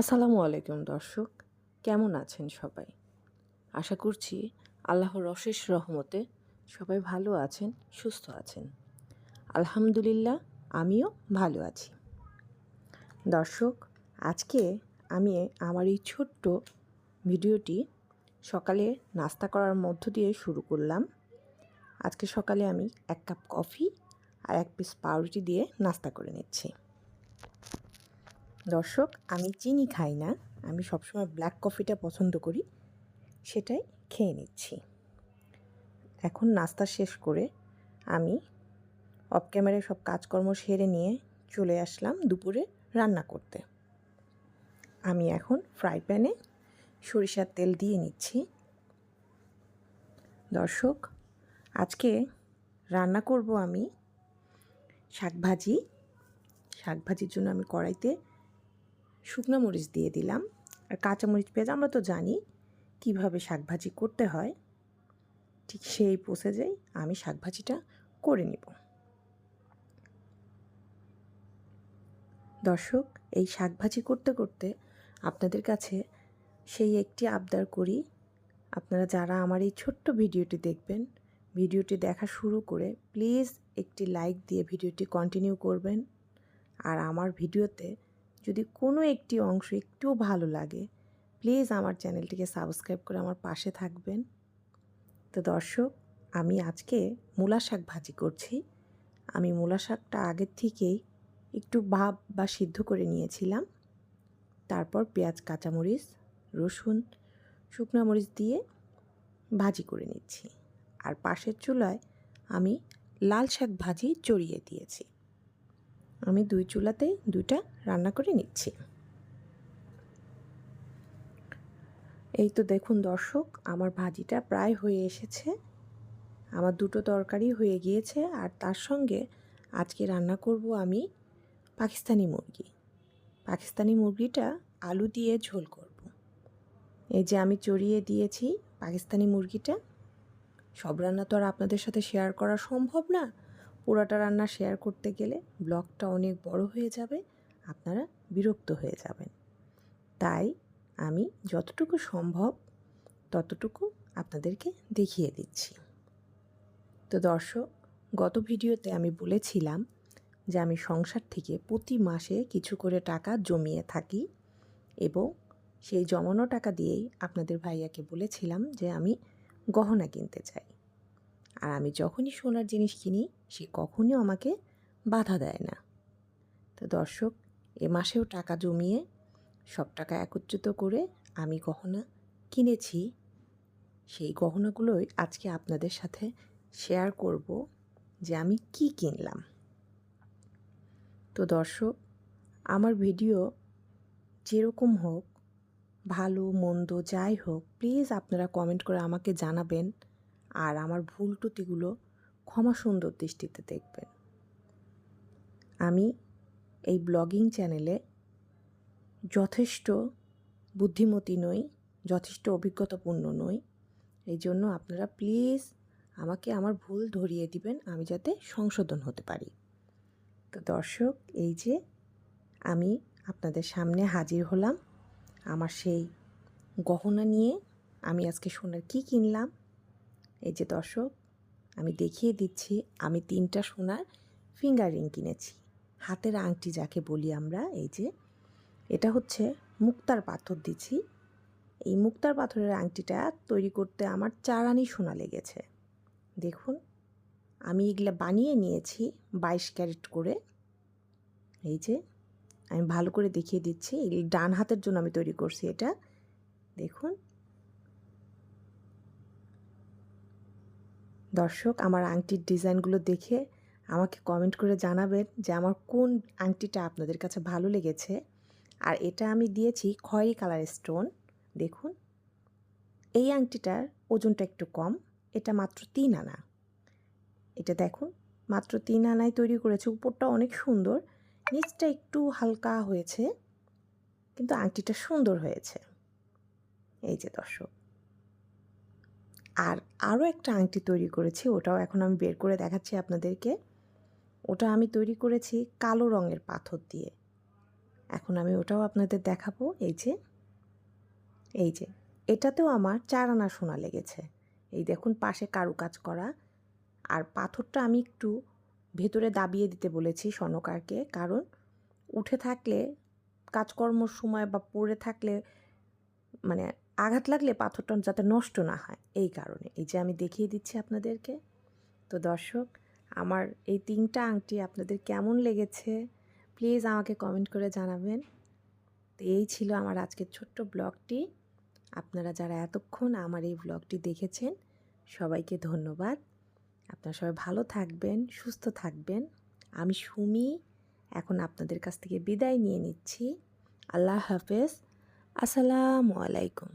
আসসালামু আলাইকুম, দর্শক। কেমন আছেন সবাই? আশা করছি আল্লাহর অশেষ রহমতে সবাই ভালো আছেন, সুস্থ আছেন। আলহামদুলিল্লাহ, আমিও ভালো আছি। দর্শক, আজকে আমি আমার এই ছোট্ট ভিডিওটি সকালে নাস্তা করার মধ্য দিয়ে শুরু করলাম। আজকে সকালে আমি এক কাপ কফি আর এক পিস পাউরুটি দিয়ে নাস্তা করে নিচ্ছি। দর্শক, আমি চিনি খাই না। আমি সবসময় ব্ল্যাক কফিটা পছন্দ করি। সেটাই খেয়ে নিচ্ছি। এখন নাস্তা শেষ করে আমি অফ ক্যামেরায় সব কাজকর্ম সেরে নিয়ে চলে আসলাম দুপুরে রান্না করতে। আমি এখন ফ্রাই প্যানে সরিষার তেল দিয়ে নিচ্ছি। দর্শক, আজকে রান্না করব আমি শাকভাজি। শাকভাজির জন্য আমি কড়াইতে শুকনো মরিচ দিয়ে দিলাম আর কাঁচামরিচ পেঁয়াজ আমরা তো জানি কীভাবে শাকভাজি করতে হয়। ঠিক সেই প্রসেসেই আমি শাকভাজিটা করে নিব। দর্শক, এই শাকভাজি করতে করতে আপনাদের কাছে সেই একটি আবদার করি। আপনারা যারা আমার এই ছোট্ট ভিডিওটি দেখবেন, ভিডিওটি দেখা শুরু করে প্লিজ একটি লাইক দিয়ে ভিডিওটি কন্টিনিউ করবেন। আর আমার ভিডিওতে যদি কোনো একটি অংশ একটুও ভালো লাগে প্লিজ আমার চ্যানেলটিকে সাবস্ক্রাইব করে আমার পাশে থাকবেন। তো দর্শক, আমি আজকে মূলা শাক ভাজি করছি। আমি মূলা শাকটা আগের থেকেই একটু ভাব বা সিদ্ধ করে নিয়েছিলাম। তারপর পেঁয়াজ, কাঁচামরিচ, রসুন, শুকনো মরিচ দিয়ে ভাজি করে নিচ্ছি। আর পাশের চুলায় আমি লাল শাক ভাজি চড়িয়ে দিয়েছি। আমি দুই চুলাতেই দুইটা রান্না করে নিচ্ছি। এই তো দেখুন দর্শক, আমার ভাজিটা প্রায় হয়ে এসেছে। আমার দুটো তরকারি হয়ে গিয়েছে আর তার সঙ্গে আজকে রান্না করব আমি পাকিস্তানি মুরগি। পাকিস্তানি মুরগিটা আলু দিয়ে ঝোল করব। এই যে আমি চড়িয়ে দিয়েছি পাকিস্তানি মুরগিটা। সব রান্না তো আর আপনাদের সাথে শেয়ার করা সম্ভব না। পুরাটা রান্না শেয়ার করতে গেলে ব্লগটা অনেক বড় হয়ে যাবে, আপনারা বিরক্ত হয়ে যাবেন। তাই আমি যতটুকু সম্ভব ততটুকু আপনাদেরকে দেখিয়ে দিচ্ছি। তো দর্শক, গত ভিডিওতে আমি বলেছিলাম যে আমি সংসার থেকে প্রতি মাসে কিছু করে টাকা জমিয়ে থাকি এবং সেই জমানো টাকা দিয়েই আপনাদের ভাইয়াকে বলেছিলাম যে আমি গহনা কিনতে চাই। আর আমি যখনই সোনার জিনিস কিনি, সে কখনই আমাকে বাধা দেয় না। তো দর্শক, এ মাসেও টাকা জমিয়ে, সব টাকা একত্রিত করে আমি গহনা কিনেছি। সেই গহনাগুলোই আজকে আপনাদের সাথে শেয়ার করব যে আমি কি কিনলাম। তো দর্শক, আমার ভিডিও যেরকম হোক, ভালো, মন্দ, যাই হোক প্লিজ আপনারা কমেন্ট করে আমাকে জানাবেন। আর আমার ভুল ত্রুটিগুলো ক্ষমা সুন্দর দৃষ্টিতে দেখবেন। আমি এই ব্লগিং চ্যানেলে যথেষ্ট বুদ্ধিমতী নই, যথেষ্ট অভিজ্ঞতাপূর্ণ নই। এই জন্য আপনারা প্লিজ আমাকে আমার ভুল ধরিয়ে দিবেন, আমি যাতে সংশোধন হতে পারি। তো দর্শক, এই যে আমি আপনাদের সামনে হাজির হলাম। আমার সেই গহনা নিয়ে আমি আজকে সোনার কি কিনলাম এই যে দর্শক, আমি দেখিয়ে দিচ্ছি, আমি তিনটা সোনার ফিঙ্গার রিং কিনেছি। হাতের আংটি যাকে বলি আমরা, এই যে, এটা হচ্ছে মুক্তার পাথর দিচ্ছি। এই মুক্তার পাথরের আংটিটা তৈরি করতে আমার চারানি সোনা লেগেছে। দেখুন, আমি এগুলো বানিয়ে নিয়েছি বাইশ ক্যারেট করে। এই যে, আমি ভালো করে দেখিয়ে দিচ্ছি ডান হাতের জন্য আমি তৈরি করছি এটা। দেখুন দর্শক, আমার আংটির ডিজাইনগুলো দেখে আমাকে কমেন্ট করে জানাবেন যে আমার কোন আংটিটা আপনাদের কাছে ভালো লেগেছে। আর এটা আমি দিয়েছি খয়েরি কালার স্টোন। দেখুন, এই আংটিটার ওজনটা একটু কম, এটা মাত্র তিন আনা। এটা দেখুন, মাত্র তিন আনায় তৈরি করেছে, উপরটা অনেক সুন্দর, নিচটা একটু হালকা হয়েছে, কিন্তু আংটিটা সুন্দর হয়েছে। এই যে দর্শক আর আরও একটা আংটি তৈরি করেছি, ওটাও এখন আমি বের করে দেখাচ্ছি আপনাদেরকে। ওটা আমি তৈরি করেছি কালো রঙের পাথর দিয়ে। এখন আমি ওটাও আপনাদের দেখাবো, এই যে। এই যে, এটাতেও আমার চার আনা সোনা লেগেছে। এই দেখুন, পাশে কারুকাজ করা। আর পাথরটা আমি একটু ভেতরে দাবিয়ে দিতে বলেছি স্বর্ণকারকে, কারণ উঠে থাকলে, কাজকর্মর সময় বা পড়ে থাকলে মানে আঘাত লাগলে পাথরটা যাতে নষ্ট না হয়, এই কারণে। এই যে আমি দেখিয়ে দিচ্ছি আপনাদেরকে। তো দর্শক, আমার এই তিনটা আংটি আপনাদের কেমন লেগেছে, প্লিজ আমাকে কমেন্ট করে জানাবেন। তো এই ছিল আমার আজকের ছোট্ট ব্লগটি। আপনারা যারা এতক্ষণ আমার এই ব্লগটি দেখেছেন, সবাইকে ধন্যবাদ। আপনারা সবাই ভালো থাকবেন, সুস্থ থাকবেন। আমি সুমি, এখন আপনাদের কাছ থেকে বিদায় নিয়ে নিচ্ছি। আল্লাহ হাফেজ। আসসালামু আলাইকুম।